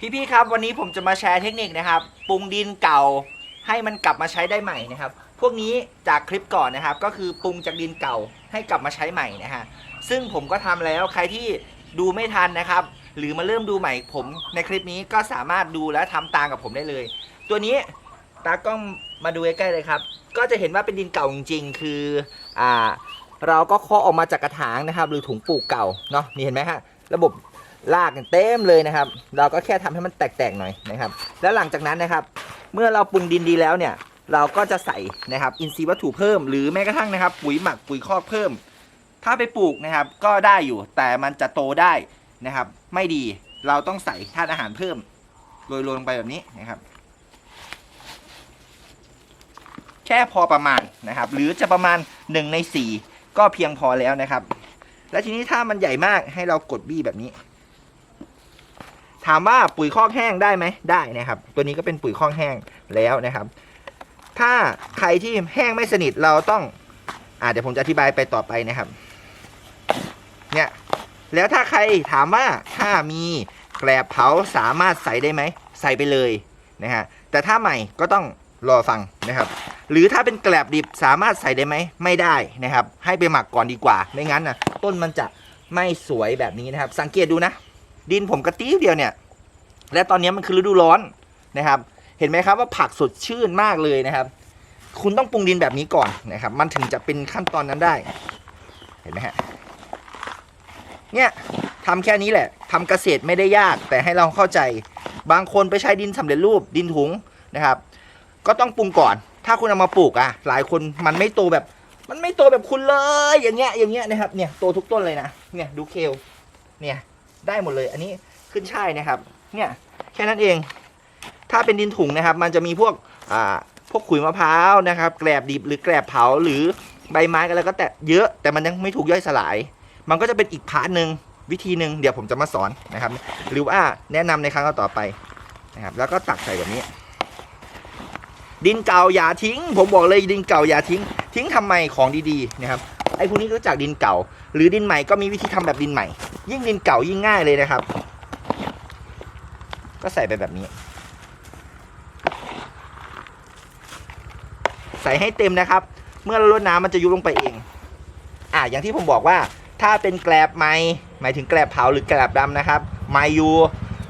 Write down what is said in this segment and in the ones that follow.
พี่ๆครับวันนี้ผมจะมาแชร์เทคนิคนะครับปรุงดินเก่าให้มันกลับมาใช้ได้ใหม่นะครับ พวกนี้จากคลิปก่อนนะครับ ก็คือปรุงจากดินเก่าให้กลับมาใช้ใหม่นะฮะซึ่งผมก็ทำแล้วใครที่ดูไม่ทันนะครับ หรือมาเริ่มดูใหม่ผมในคลิปนี้ก็สามารถดูและทำตามกับผมได้เลย ตัวนี้ตากล้องมาดูใกล้ๆเลยครับ ก็จะเห็นว่าเป็นดินเก่าจริงๆคืออ่าเราก็เคาะออกมาจากกระถางนะครับ หรือถุงปลูกเก่าเนาะนี่เห็นไหมฮะระบบ ลากเต็มเลยนะครับ เราก็แค่ทำให้มันแตกๆหน่อยนะครับ แล้วหลังจากนั้นนะครับ เมื่อเราปรุงดินดีแล้วเนี่ย เราก็จะใส่นะครับ อินทรีย์วัตถุเพิ่ม หรือแม้กระทั่งนะครับ ปุ๋ยหมักปุ๋ยคอกเพิ่ม ถ้าไปปลูกนะครับ ก็ได้อยู่แต่มันจะโตได้นะครับ ไม่ดีเราต้องใส่ธาตุอาหารเพิ่มโรยลงไปแบบนี้นะครับ แค่พอประมาณนะครับ หรือจะประมาณ1ใน4ก็เพียงพอแล้วนะครับ และทีนี้ถ้ามันใหญ่มากให้เรากดบี้แบบนี้ ถามว่าปุ๋ยคอกแห้งได้ไหมได้นะครับ ตัวนี้ก็เป็นปุ๋ยคอกแห้งแล้วนะครับ ถ้าใครที่แห้งไม่สนิทเราต้องอาเดี๋ยวผมจะอธิบายไปต่อไปนะครับ เนี่ยแล้วถ้าใครถามว่าถ้ามีแกลบเผาสามารถใส่ได้ไหมใส่ไปเลยนะฮะแต่ถ้าใหม่ก็ต้องรอฟังนะครับ หรือถ้าเป็นแกลบดิบสามารถใส่ได้ไหมไม่ได้นะครับ ให้ไปหมักก่อนดีกว่าไม่งั้นนะต้นมันจะไม่สวยแบบนี้นะครับ สังเกตดูนะ ดินผมกระตี้เดียวเนี่ย และตอนนี้มันคือฤดูร้อนนะครับ เห็นไหมครับว่าผักสดชื่นมากเลยนะครับ คุณต้องปรุงดินแบบนี้ก่อนนะครับ มันถึงจะเป็นขั้นตอนนั้นได้ เห็นไหมฮะเนี่ยทำแค่นี้แหละทำเกษตรไม่ได้ยากแต่ให้เราเข้าใจ บางคนไปใช้ดินสำเร็จรูปดินถุงนะครับ ก็ต้องปรุงก่อน ถ้าคุณเอามาปลูกอะ หลายคนมันไม่โตแบบ มันไม่โตแบบคุณเลย อย่างเงี้ยอย่างเงี้ยนะครับ เนี่ยโตทุกต้นเลยนะเนี่ยดูเคลเนี่ย ได้หมดเลย อันนี้ขึ้นช่ายนะครับ เนี่ยแค่นั้นเอง ถ้าเป็นดินถุงนะครับ มันจะมีพวกอ่าพวกขุยมะพร้าวนะครับ แกลบดิบหรือแกลบเผาหรือใบไม้กันแล้วก็แต่เยอะแต่มันยังไม่ถูกย่อยสลาย มันก็จะเป็นอีกพาร์ทหนึ่งวิธีหนึ่งเดี๋ยวผมจะมาสอนนะครับ หรือว่าแนะนำในครั้งต่อไปนะครับ แล้วก็ตักใส่แบบนี้ ดินเก่าอย่าทิ้ง ผมบอกเลยดินเก่าอย่าทิ้ง ทิ้งทำไมของดีๆนะครับไอ้พวกนี้รู้จักดินเก่า หรือดินใหม่ก็มีวิธีทำแบบดินใหม่ ยิ่งดินเก่ายิ่งง่ายเลยนะครับ ก็ใส่ไปแบบนี้ ใส่ให้เต็มนะครับ เมื่อเราลดน้ำมันจะยุบลงไปเอง อะอย่างที่ผมบอกว่า ถ้าเป็นแกลบไม้หมายถึงแกลบเผาหรือแกลบดำนะครับ ไมยู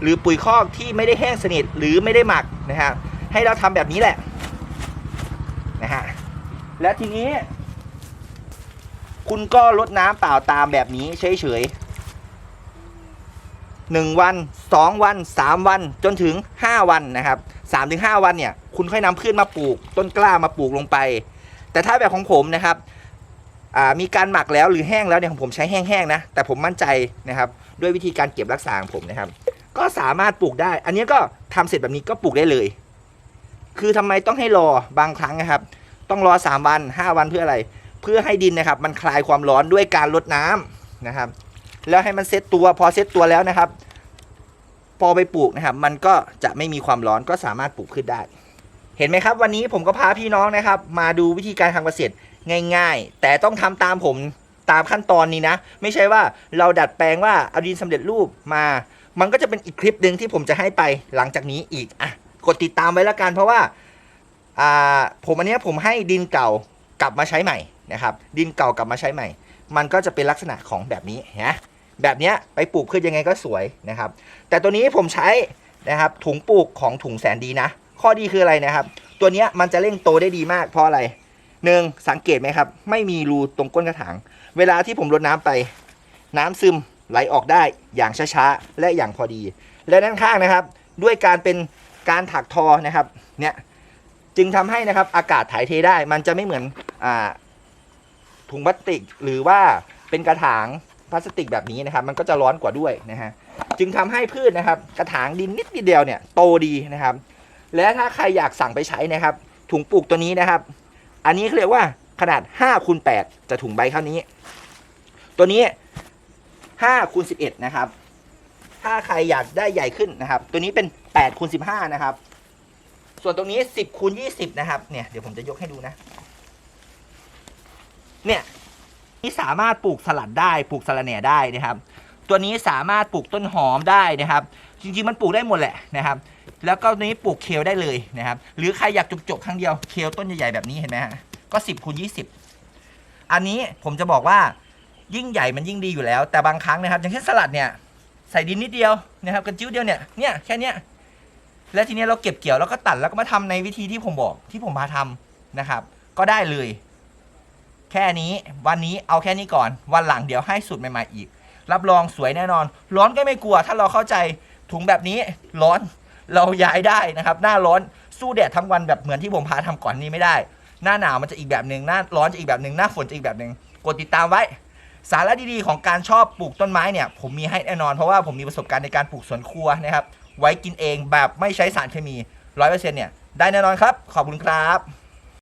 หรือปุ๋ยคอกที่ไม่ได้แห้งสนิทหรือไม่ได้หมักนะฮะให้เราทำแบบนี้แหละนะฮะและทีนี้ คุณก็ลดน้ำเปล่าตามแบบนี้เฉยๆ หนึ่งวันสองวันสามวันจนถึงห้าวันนะครับสามถึงห้าวันเนี่ยคุณค่อยนำพืชมาปลูก ต้นกล้ามาปลูกลงไป แต่ถ้าแบบของผมนะครับมีการหมักแล้วหรือแห้งแล้วเนี่ยของผมใช้แห้งๆนะแต่ผมมั่นใจนะครับด้วยวิธีการเก็บรักษาของผมนะครับ ก็สามารถปลูกได้ อันนี้ก็ทำเสร็จแบบนี้ก็ปลูกได้เลย คือทำไมต้องให้รอบางครั้งนะครับ ต้องรอ 3 วัน 5 วันเพื่ออะไร เพื่อให้ดินนะครับ มันคลายความร้อนด้วยการลดน้ำนะครับ แล้วให้มันเซตตัวพอเซตตัวแล้วนะครับ พอไปปลูกนะครับ มันก็จะไม่มีความร้อนก็สามารถปลูกขึ้นได้ เห็นไหมครับ วันนี้ผมก็พาพี่น้องนะครับ มาดูวิธีการทำเกษตรง่าย ๆ แต่ต้องทำตามผมตามขั้นตอนนี้นะ ไม่ใช่ว่าเราดัดแปลงว่าเอาดินสำเร็จรูปมา มันก็จะเป็นอีกคลิปหนึ่งที่ผมจะให้ไปหลังจากนี้อีกอะกดติดตามไว้แล้วกันเพราะว่าอ่าผมอันนี้ผมให้ดินเก่ากลับมาใช้ใหม่นะครับ ดินเก่ากลับมาใช้ใหม่ มันก็จะเป็นลักษณะของแบบนี้นะ แบบนี้ไปปลูกพืชยังไงก็สวยนะครับ แต่ตัวนี้ผมใช้นะครับถุงปลูกของถุงแสนดีนะ ข้อดีคืออะไรนะครับ ตัวนี้มันจะเร่งโตได้ดีมากเพราะอะไรหนึ่งสังเกตไหมครับ ไม่มีรูตรงก้นกระถาง เวลาที่ผมรดน้ำไป น้ำซึมไหลออกได้อย่างช้าๆ และอย่างพอดี และด้านข้างนะครับ ด้วยการเป็นการถักทอนะครับเนี่ยจึงทำให้นะครับอากาศถ่ายเทได้มันจะไม่เหมือนอถุงพลาสติก หรือว่าเป็นกระถาง พลาสติกแบบนี้นะครับ มันก็จะร้อนกว่าด้วยนะฮะจึงทำให้พืชนะครับ กระถางดินนิดเดียวเนี่ยโตดีนะครับ และถ้าใครอยากสั่งไปใช้นะครับ ถุงปลูกตัวนี้นะครับ อันนี้เขาเรียกว่าขนาด5คูณ8จะถุงใบเท่านี้ ตัวนี้5คูณ11นะครับ ถ้าใครอยากได้ใหญ่ขึ้นนะครับ ตัวนี้เป็น8คูณ15นะครับ ส่วนตรงนี้ 10คูณ20นะครับ เนี่ยเดี๋ยวผมจะยกให้ดูนะ เนี่ย นี่สามารถปลูกสลัดได้ปลูกสะระแหน่ได้นะครับ ตัวนี้สามารถปลูกต้นหอมได้นะครับ จริงๆมันปลูกได้หมดแหละนะครับ แล้วก็นี้ปลูกเคลได้เลยนะครับ หรือใครอยากจบๆครั้งเดียวเคลต้นใหญ่ๆแบบนี้เห็นไหมฮะก็10คูณ20อันนี้ผมจะบอกว่ายิ่งใหญ่มันยิ่งดีอยู่แล้ว แต่บางครั้งนะครับ อย่างเช่นสลัดเนี่ยใส่ดินนิดเดียวนะครับกันจิ้วเดียวเนี่ยเนี่ยแค่เนี้ยแล้วทีนี้เราเก็บเกี่ยวแล้วก็ตัดแล้วก็มาทำในวิธีที่ผมบอกที่ผมพาทำนะครับ ก็ได้เลย ค่นี้วันนี้เอาแค่นี้ก่อน วันหลังเดี๋ยวให้สูตรใหม่ๆอีก รับรองสวยแน่นอน ร้อนก็ไม่กลัว ถ้าเราเข้าใจถุงแบบนี้ร้อนเราย้ายได้นะครับ หน้าร้อนสู้แดดทั้งวันแบบเหมือนที่ผมพาทำก่อนนี้ไม่ได้ หน้าหนาวมันจะอีกแบบหนึ่งหน้าร้อนจะอีกแบบหนึ่งหน้าฝนจะอีกแบบหนึ่งกดติดตามไว้ สาระดีๆของการชอบปลูกต้นไม้เนี่ยผมมีให้แน่นอนเพราะว่าผมมีประสบการณ์ในการปลูกสวนครัวนะครับไว้กินเองแบบไม่ใช้สารเคมีร้อยเปอร์เซ็นต์เนี่ยได้แน่นอนครับ ขอบคุณครับ